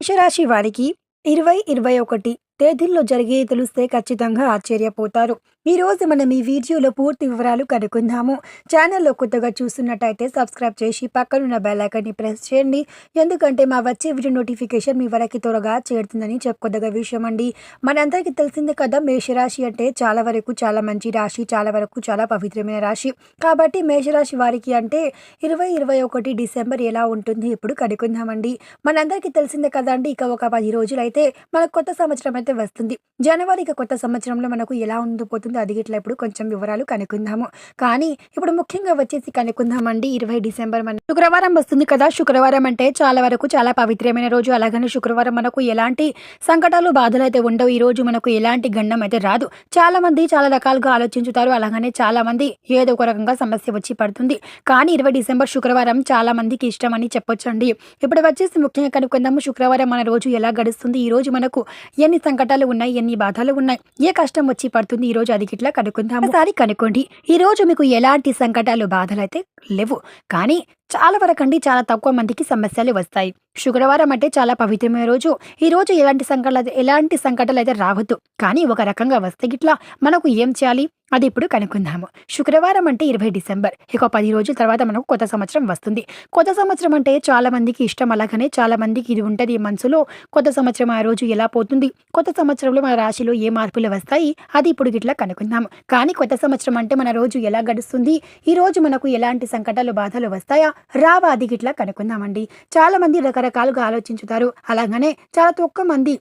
మేషరాశి వారికి ఇరవై ఇరవై ఒకటి తేదీల్లో జరిగే తెలిస్తే ఖచ్చితంగా ఆశ్చర్యపోతారు. ఈరోజు మనం ఈ వీడియోలో పూర్తి వివరాలు కనుక్కుందాము. ఛానల్లో కొత్తగా చూస్తున్నట్టయితే సబ్స్క్రైబ్ చేసి పక్కనున్న బెల్ ప్రెస్ చేయండి. ఎందుకంటే మా వచ్చే వీడియో నోటిఫికేషన్ మీ వరకు త్వరగా చేరుతుందని చెప్పుకోదగ్గ విషయం అండి మనందరికీ తెలిసిందే కదా మేషరాశి అంటే చాలా వరకు చాలా మంచి రాశి చాలా వరకు చాలా పవిత్రమైన రాశి. కాబట్టి మేషరాశి వారికి అంటే ఇరవై ఇరవై ఒకటి డిసెంబర్ ఎలా ఉంటుంది ఇప్పుడు కనుక్కుందామండి. మనందరికీ తెలిసిందే కదండి ఇక ఒక పది రోజులు అయితే మనకు కొత్త సంవత్సరం అయితే వస్తుంది. జనవరి ఇక కొత్త సంవత్సరంలో మనకు ఎలా ఉండిపోతుంది అది గిట్ల ఇప్పుడు కొంచెం వివరాలు కనుక్కుందాము. కానీ ఇప్పుడు ముఖ్యంగా వచ్చేసి కనుక్కుందామండి ఇరవై డిసెంబర్ మన శుక్రవారం వస్తుంది కదా. శుక్రవారం అంటే చాలా వరకు చాలా పవిత్రమైన రోజు. అలాగనే శుక్రవారం మనకు ఎలాంటి సంకటాలు బాధలు అయితే ఉండవు. ఈ రోజు మనకు ఎలాంటి గండం అయితే రాదు. చాలా మంది చాలా రకాలుగా ఆలోచించుతారు. అలాగనే చాలా మంది ఏదో ఒక రకంగా సమస్య వచ్చి పడుతుంది. కానీ ఇరవై డిసెంబర్ శుక్రవారం చాలా మందికి ఇష్టం అని చెప్పొచ్చండి. ఇప్పుడు వచ్చేసి ముఖ్యంగా కనుక్కుందాము. శుక్రవారం మన రోజు ఎలా గడుస్తుంది? ఈ రోజు మనకు ఎన్ని సంకటాలు ఉన్నాయి? ఎన్ని బాధలు ఉన్నాయి? ఏ కష్టం వచ్చి పడుతుంది? ఈ రోజు అది చిట్ల కనుక్కుందాము. ఒకసారి కనుక్కోండి. ఈ రోజు మీకు ఎలాంటి సంకటాలు బాధలు అయితే లేవు. కానీ చాలా వరకు అండి చాలా తక్కువ మందికి సమస్యలు వస్తాయి. శుక్రవారం అంటే చాలా పవిత్రమైన రోజు. ఈ రోజు ఎలాంటి సంకటాలు ఎలాంటి సంకటాలు అయితే రావద్దు. కానీ ఒక రకంగా వస్తే గిట్లా మనకు ఏం చేయాలి? అది ఇప్పుడు కనుక్కుందాము. శుక్రవారం అంటే ఇరవై డిసెంబర్. ఇక పది రోజుల తర్వాత మనకు కొత్త సంవత్సరం వస్తుంది. కొత్త సంవత్సరం అంటే చాలా మందికి ఇష్టం అలాగనే చాలా మందికి ఇది ఉంటుంది మనసులో. కొత్త సంవత్సరం ఆ రోజు ఎలా పోతుంది? కొత్త సంవత్సరంలో మన రాశిలో ఏ మార్పులు వస్తాయి? అది ఇప్పుడు గిట్లా కనుక్కుందాము. కానీ కొత్త సంవత్సరం అంటే మన రోజు ఎలా గడుస్తుంది? ఈ రోజు మనకు ఎలాంటి సంకటాలు బాధలు వస్తాయా? రావా అది గిట్లా కనుక్కుందామండి. చాలా మంది రకరకాలుగా ఆలోచించుతారు. అలాగనే చాలా తక్కువ మంది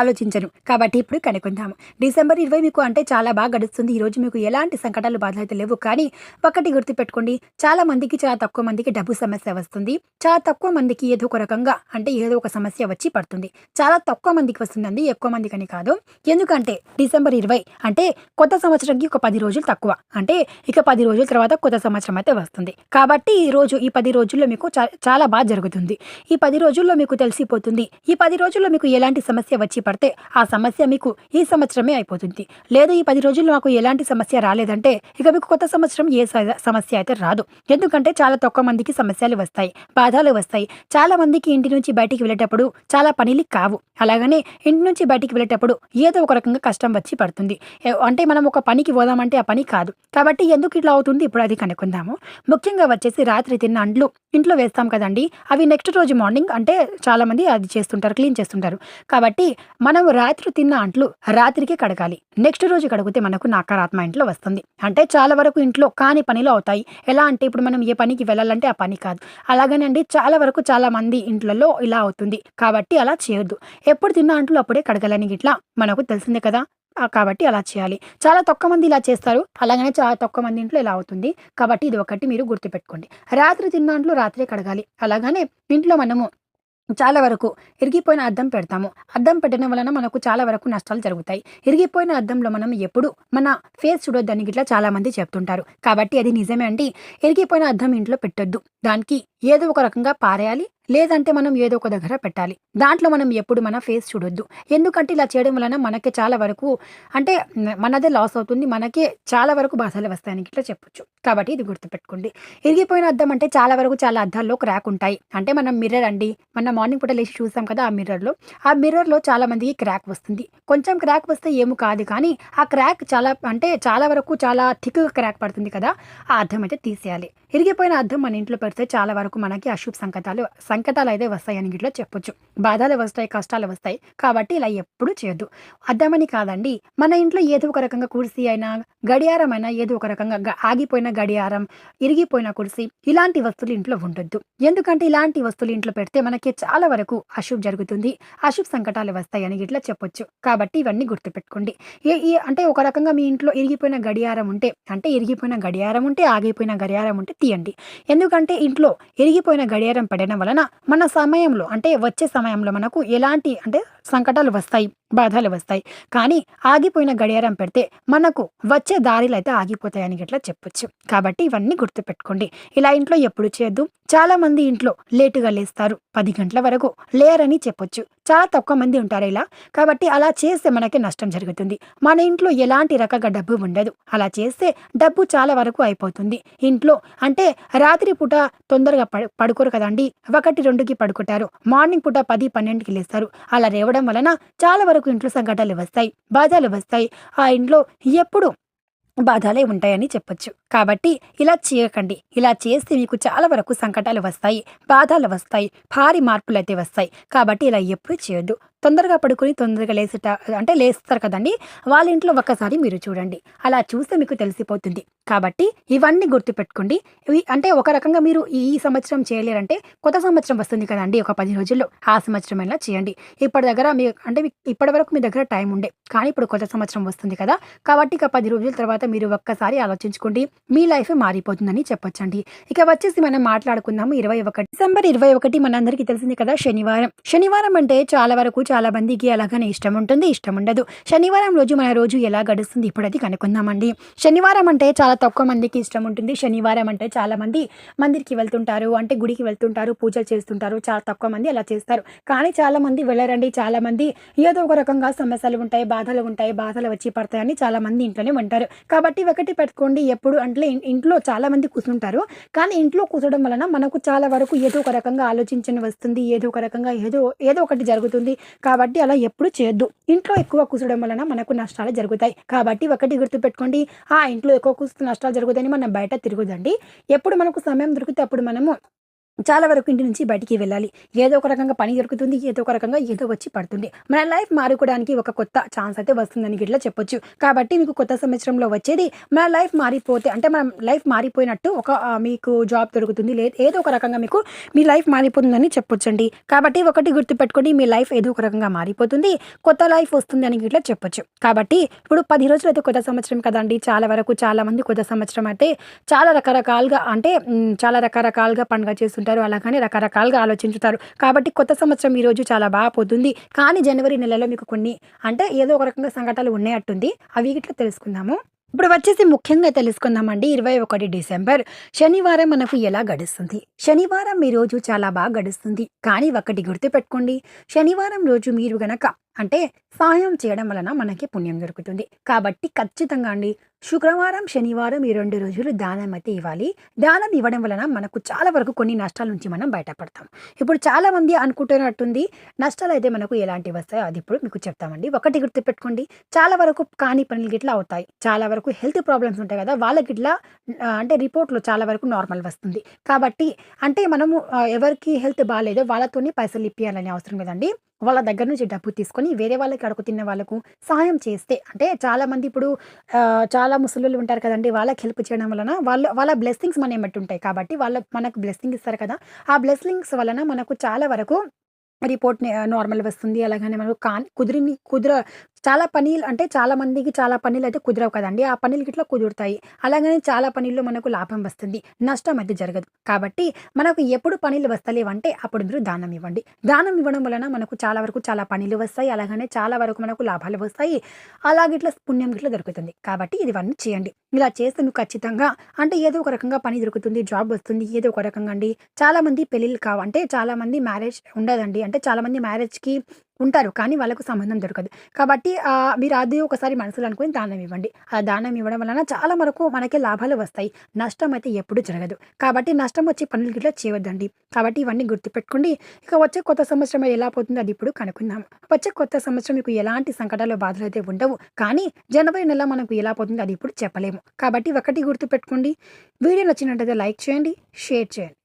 ఆలోచించరు కాబట్టి ఇప్పుడు కనుక్కుందాము. డిసెంబర్ ఇరవై మీకు అంటే చాలా బాగా గడుస్తుంది. ఈ రోజు మీకు ఎలాంటి సంకటాలు బాధలు అయితే లేవు. కానీ ఒకటి గుర్తుపెట్టుకోండి. చాలా మందికి చాలా తక్కువ మందికి డబ్బు సమస్య వస్తుంది. చాలా తక్కువ మందికి ఏదో ఒక రకంగా అంటే ఏదో ఒక సమస్య వచ్చి పడుతుంది. చాలా తక్కువ మందికి వస్తుందండి. ఎక్కువ మందికి అని కాదు. ఎందుకంటే డిసెంబర్ ఇరవై అంటే కొత్త సంవత్సరంకి ఒక పది రోజులు తక్కువ. అంటే ఇక పది రోజుల తర్వాత కొత్త సంవత్సరం అయితే వస్తుంది. కాబట్టి ఈ రోజు ఈ పది రోజుల్లో మీకు చాలా బాగా జరుగుతుంది. ఈ పది రోజుల్లో మీకు తెలిసిపోతుంది. ఈ పది రోజుల్లో మీకు ఎలాంటి సమస్య వచ్చి పడితే ఆ సమస్య మీకు ఈ సంవత్సరమే అయిపోతుంది. లేదా ఈ పది రోజుల్లో మాకు ఎలాంటి సమస్య రాలేదంటే ఇక మీకు కొత్త సంవత్సరం ఏ సమస్య అయితే రాదు. ఎందుకంటే చాలా తక్కువ మందికి సమస్యలు వస్తాయి బాధలు వస్తాయి. చాలా మందికి ఇంటి నుంచి బయటికి వెళ్ళేటప్పుడు చాలా పనిలు కావు. అలాగనే ఇంటి నుంచి బయటికి వెళ్ళేటప్పుడు ఏదో ఒక రకంగా కష్టం వచ్చి పడుతుంది. అంటే మనం ఒక పనికి పోదామంటే ఆ పని కాదు. కాబట్టి ఎందుకు ఇట్లా అవుతుంది? ఇప్పుడు అది కనుక్కుందాము. ముఖ్యంగా వచ్చేసి రాత్రి తిన్న అండ్లు ఇంట్లో వేస్తాం కదండి. అవి నెక్స్ట్ రోజు మార్నింగ్ అంటే చాలా మంది అది చేస్తుంటారు క్లీన్ చేస్తుంటారు. కాబట్టి మనం రాత్రి తిన్న అంట్లు రాత్రికి కడగాలి. నెక్స్ట్ రోజు కడిగితే మనకు నకారాత్మ ఇంట్లో వస్తుంది. అంటే చాలా వరకు ఇంట్లో కాని పనులు అవుతాయి. ఎలా అంటే ఇప్పుడు మనం ఏ పనికి వెళ్ళాలంటే ఆ పని కాదు. అలాగేనండి చాలా వరకు చాలా మంది ఇంట్లలో ఇలా అవుతుంది. కాబట్టి అలా చేయొద్దు. ఎప్పుడు తిన్న అంట్లు అప్పుడే కడగాలని ఇట్లా మనకు తెలిసిందే కదా. కాబట్టి అలా చేయాలి. చాలా తక్కువ మంది ఇలా చేస్తారు. అలాగనే చాలా తక్కువ మంది ఇంట్లో ఇలా అవుతుంది. కాబట్టి ఇది ఒకటి మీరు గుర్తుపెట్టుకోండి. రాత్రి తిన్నాంట్లో రాత్రే కడగాలి. అలాగనే ఇంట్లో మనము చాలా వరకు ఇరిగిపోయిన అద్దం పెడతాము. అద్దం పెట్టడం వలన మనకు చాలా వరకు నష్టాలు జరుగుతాయి. ఇరిగిపోయిన అద్దంలో మనం ఎప్పుడు మన ఫేస్ చూడొద్దని గిట్లా చాలా మంది చెప్తుంటారు. కాబట్టి అది నిజమే అండి. ఇరిగిపోయిన అద్దం ఇంట్లో పెట్టొద్దు. దానికి ఏదో ఒక రకంగా పారేయాలి. లేదంటే మనం ఏదో ఒక దగ్గర పెట్టాలి. దాంట్లో మనం ఎప్పుడు మన ఫేస్ చూడొద్దు. ఎందుకంటే ఇలా చేయడం వలన మనకి చాలా వరకు అంటే మనదే లాస్ అవుతుంది. మనకే చాలా వరకు బాధలు వస్తాయని ఇట్లా చెప్పొచ్చు. కాబట్టి ఇది గుర్తుపెట్టుకోండి. ఇరిగిపోయిన అద్దం అంటే చాలా వరకు చాలా అద్దాల్లో క్రాక్ ఉంటాయి అంటే మనం మిర్రర్ అండి. మన మార్నింగ్ పూట లేచి చూసాం కదా ఆ మిర్రర్లో ఆ మిర్రర్లో చాలా మందికి క్రాక్ వస్తుంది. కొంచెం క్రాక్ వస్తే ఏమి కాదు కానీ ఆ క్రాక్ చాలా అంటే చాలా వరకు చాలా థిక్గా క్రాక్ పడుతుంది కదా. ఆ అద్దం అయితే తీసేయాలి. ఇరిగిపోయిన అద్దం మన ఇంట్లో పెడితే చాలా వరకు మనకి అశుభ సంకటాలు సంకటాలు అయితే వస్తాయని ఇట్లా చెప్పొచ్చు. బాధలు వస్తాయి కష్టాలు వస్తాయి కాబట్టి ఇలా ఎప్పుడూ చేయొద్దు. అద్దమని కాదండి మన ఇంట్లో ఏదో ఒక రకంగా కుర్సీ అయినా గడియారం అయినా ఏదో ఒక రకంగా ఆగిపోయిన గడియారం ఇరిగిపోయిన కుర్సీ ఇలాంటి వస్తువులు ఇంట్లో ఉండొద్దు. ఎందుకంటే ఇలాంటి వస్తువులు ఇంట్లో పెడితే మనకి చాలా వరకు అశుభ జరుగుతుంది అశుభ సంకటాలు వస్తాయని ఇట్లా చెప్పొచ్చు. కాబట్టి ఇవన్నీ గుర్తుపెట్టుకోండి. ఏ ఈ అంటే ఒక రకంగా మీ ఇంట్లో ఇరిగిపోయిన గడియారం ఉంటే అంటే ఇరిగిపోయిన గడియారం ఉంటే ఆగిపోయిన గడియారం ఉంటే తీయండి. ఎందుకంటే ఇంట్లో ఇరిగిపోయిన గడియారం పడడం వలన మన సమయంలో అంటే వచ్చే సమయంలో మనకు ఎలాంటి అంటే సంకటాలు వస్తాయి. బాధలు వస్తాయి. కానీ ఆగిపోయిన గడియారం పెడితే మనకు వచ్చే దారిలు అయితే ఆగిపోతాయని ఇట్లా చెప్పొచ్చు. కాబట్టి ఇవన్నీ గుర్తుపెట్టుకోండి. ఇలా ఇంట్లో ఎప్పుడు చేయొద్దు? చాలా మంది ఇంట్లో లేటుగా లేస్తారు. పది గంటల వరకు లేరని చెప్పొచ్చు. చాలా తక్కువ మంది ఉంటారు ఇలా. కాబట్టి అలా చేస్తే మనకి నష్టం జరుగుతుంది. మన ఇంట్లో ఎలాంటి రకంగా డబ్బు ఉండదు. అలా చేస్తే డబ్బు చాలా వరకు అయిపోతుంది. ఇంట్లో అంటే రాత్రి పూట తొందరగా పడుకోరు కదండి. ఒకటి రెండుకి పడుకుంటారు. మార్నింగ్ పూట పది పన్నెండుకి లేస్తారు. అలా లేవడం వలన చాలా వరకు ఇంట్లో సంఘటనలు వస్తాయి బాధలు వస్తాయి. ఆ ఇంట్లో ఎప్పుడు బాధలే ఉంటాయని చెప్పొచ్చు. కాబట్టి ఇలా చేయకండి. ఇలా చేస్తే మీకు చాలా వరకు సంకటాలు వస్తాయి బాధలు వస్తాయి భారీ మార్పులు అయితే వస్తాయి. కాబట్టి ఇలా ఎప్పుడు చేయొద్దు. తొందరగా పడుకొని తొందరగా లేసేట అంటే లేస్తారు కదండి. వాళ్ళ ఇంట్లో ఒక్కసారి మీరు చూడండి. అలా చూస్తే మీకు తెలిసిపోతుంది. కాబట్టి ఇవన్నీ గుర్తుపెట్టుకోండి. ఇవి అంటే ఒక రకంగా మీరు ఈ సంవత్సరం చేయలేరంటే కొత్త సంవత్సరం వస్తుంది కదండి ఒక పది రోజుల్లో. ఆ సంవత్సరం అయినా చేయండి. ఇప్పటి దగ్గర మీ అంటే ఇప్పటి వరకు మీ దగ్గర టైం ఉండే. కానీ ఇప్పుడు కొత్త సంవత్సరం వస్తుంది కదా. కాబట్టి ఇక పది రోజుల తర్వాత మీరు ఒక్కసారి ఆలోచించుకోండి. మీ లైఫ్ మారిపోతుందని చెప్పొచ్చండి. ఇక వచ్చేసి మనం మాట్లాడుకుందాము ఇరవై ఒకటి. డిసెంబర్ ఇరవై ఒకటి మనందరికీ తెలిసింది కదా శనివారం. శనివారం అంటే చాలా వరకు చాలా మందికి అలాగనే ఇష్టం ఉంటుంది ఇష్టం ఉండదు. శనివారం రోజు మన రోజు ఎలా గడుస్తుంది ఇప్పుడు అది కనుక్కుందామండి. శనివారం అంటే చాలా తక్కువ మందికి ఇష్టం ఉంటుంది. శనివారం అంటే చాలా మంది మందిరికి వెళ్తుంటారు అంటే గుడికి వెళ్తుంటారు పూజలు చేస్తుంటారు. చాలా తక్కువ మంది అలా చేస్తారు. కానీ చాలా మంది వెళ్ళరండి. చాలా మంది ఏదో ఒక రకంగా సమస్యలు ఉంటాయి బాధలు ఉంటాయి బాధలు వచ్చి పడతాయని చాలా మంది ఇంట్లోనే ఉంటారు. కాబట్టి ఒకటి పెట్టుకోండి. ఎప్పుడు అంటే ఇట్లా ఇంట్లో చాలా మంది కూర్చుంటారు కానీ ఇంట్లో కూర్చోడం వలన మనకు చాలా వరకు ఏదో ఒక రకంగా ఆలోచించని వస్తుంది ఏదో ఒక రకంగా ఏదో ఏదో ఒకటి జరుగుతుంది. కాబట్టి అలా ఎప్పుడు చేయొద్దు. ఇంట్లో ఎక్కువ కూర్చోడం వలన మనకు నష్టాలు జరుగుతాయి. కాబట్టి ఒకటి గుర్తుపెట్టుకోండి. ఆ ఇంట్లో ఎక్కువ కూర్చుని నష్టాలు జరుగుతాయని మనం బయట తిరుగుదండి ఎప్పుడు మనకు సమయం దొరికితే అప్పుడు మనము చాలా వరకు ఇంటి నుంచి బయటికి వెళ్ళాలి. ఏదో ఒక రకంగా పని దొరుకుతుంది ఏదో ఒక రకంగా ఏదో వచ్చి పడుతుంది. మన లైఫ్ మారుకోవడానికి ఒక కొత్త ఛాన్స్ అయితే వస్తుందని ఇట్లా చెప్పొచ్చు. కాబట్టి మీకు కొత్త సంవత్సరంలో వచ్చేది మన లైఫ్ మారిపోతే అంటే మన లైఫ్ మారిపోయినట్టు ఒక మీకు జాబ్ దొరుకుతుంది లేదు ఏదో ఒక రకంగా మీకు మీ లైఫ్ మారిపోతుందని చెప్పొచ్చండి. కాబట్టి ఒకటి గుర్తుపెట్టుకోండి మీ లైఫ్ ఏదో ఒక రకంగా మారిపోతుంది కొత్త లైఫ్ వస్తుంది అని ఇట్లా చెప్పొచ్చు. కాబట్టి ఇప్పుడు పది రోజులు అయితే కొత్త సంవత్సరం కదండి చాలా వరకు చాలా మంది కొత్త సంవత్సరం అయితే చాలా రకరకాలుగా అంటే చాలా రకరకాలుగా పండుగ చేస్తుంటారు అలాగని రకరకాలుగా ఆలోచించుతారు. కాబట్టి కొత్త సంవత్సరం ఈ రోజు చాలా బాగా పోతుంది. కానీ జనవరి నెలలో మీకు కొన్ని అంటే ఏదో ఒక రకంగా సంఘటనలు ఉన్నాయట్టుంది. అవి ఇట్లా తెలుసుకుందాము. ఇప్పుడు వచ్చేసి ముఖ్యంగా తెలుసుకుందామండి. ఇరవై ఒకటి డిసెంబర్. శనివారం మనకు ఎలా గడుస్తుంది? శనివారం మీ రోజు చాలా బాగా గడుస్తుంది. కానీ ఒకటి గుర్తుపెట్టుకోండి. శనివారం రోజు మీరు గనక అంటే సహాయం చేయడం వలన మనకి పుణ్యం దొరుకుతుంది. కాబట్టి ఖచ్చితంగా అండి శుక్రవారం శనివారం ఈ రెండు రోజులు దానం అయితే ఇవ్వాలి. దానం ఇవ్వడం వలన మనకు చాలా వరకు కొన్ని నష్టాల నుంచి మనం బయటపడతాం. ఇప్పుడు చాలామంది అనుకుంటున్నట్టుంది నష్టాలు అయితే మనకు ఎలాంటివి వస్తాయో అది ఇప్పుడు మీకు చెప్తామండి. ఒకటి గుర్తుపెట్టుకోండి చాలా వరకు కాని పనులు గిట్లా అవుతాయి. చాలా వరకు హెల్త్ ప్రాబ్లమ్స్ ఉంటాయి కదా వాళ్ళకి ఇట్లా అంటే రిపోర్ట్లో చాలా వరకు నార్మల్ వస్తుంది. కాబట్టి అంటే మనము ఎవరికి హెల్త్ బాగాలేదో వాళ్ళతోనే పైసలు ఇప్పించాలని అవసరం లేదండి. వాళ్ళ దగ్గర నుంచి డబ్బు తీసుకొని వేరే వాళ్ళకి అడుగుతున్న వాళ్ళకు సహాయం చేస్తే అంటే చాలామంది ఇప్పుడు చాలా ముసలిళ్ళు ఉంటారు కదండి వాళ్ళకి హెల్ప్ చేయడం వలన వాళ్ళ వాళ్ళ బ్లెస్సింగ్స్ మన ఏమట్టు ఉంటాయి కాబట్టి వాళ్ళ మనకు బ్లెస్సింగ్ ఇస్తారు కదా. ఆ బ్లెస్సింగ్స్ వలన మనకు చాలా వరకు రిపోర్ట్ నార్మల్ వస్తుంది అలాగనే మనకు కాన్ కుదిరిని కుదర చాలా పనులు అంటే చాలా మందికి చాలా పనులు అయితే కుదరవు కదండి. ఆ పనులు ఇట్లా కుదురుతాయి. అలాగనే చాలా పనుల్లో మనకు లాభం వస్తుంది. నష్టం అయితే జరగదు. కాబట్టి మనకు ఎప్పుడు పనులు వస్తలేవంటే అప్పుడు మీరు దానం ఇవ్వండి. దానం ఇవ్వడం వలన మనకు చాలా వరకు చాలా పనులు వస్తాయి. అలాగనే చాలా వరకు మనకు లాభాలు వస్తాయి. అలాగే ఇట్లా పుణ్యం ఇట్లా దొరుకుతుంది. కాబట్టి ఇవన్నీ చేయండి. ఇలా చేస్తే మీకు ఖచ్చితంగా అంటే ఏదో ఒక రకంగా పని దొరుకుతుంది జాబ్ వస్తుంది ఏదో ఒక రకంగా అండి. చాలా మంది పెళ్ళిళ్ళు కావు అంటే చాలా మంది మ్యారేజ్ ఉండదండి. అంటే చాలా మంది మ్యారేజ్కి ఉంటారు. కానీ వాళ్ళకు సంబంధం దొరకదు. కాబట్టి మీరు అది ఒకసారి మనసులో అనుకుని దానం ఇవ్వండి. ఆ దానం ఇవ్వడం వలన చాలా వరకు మనకి లాభాలు వస్తాయి. నష్టం అయితే ఎప్పుడూ జరగదు. కాబట్టి నష్టం వచ్చే పనులు గిట్లా చేయవద్దండి కాబట్టి ఇవన్నీ గుర్తుపెట్టుకోండి. ఇక వచ్చే కొత్త సంవత్సరం ఎలా పోతుందో అది ఇప్పుడు కనుక్కుందాం. వచ్చే కొత్త సంవత్సరం మీకు ఎలాంటి సంకటాలు బాధలు అయితే ఉండవు. కానీ జనవరి నెల మనకు ఎలా పోతుందో అది ఇప్పుడు చెప్పలేము. కాబట్టి ఒకటి గుర్తుపెట్టుకోండి. వీడియో నచ్చినట్టయితే లైక్ చేయండి షేర్ చేయండి.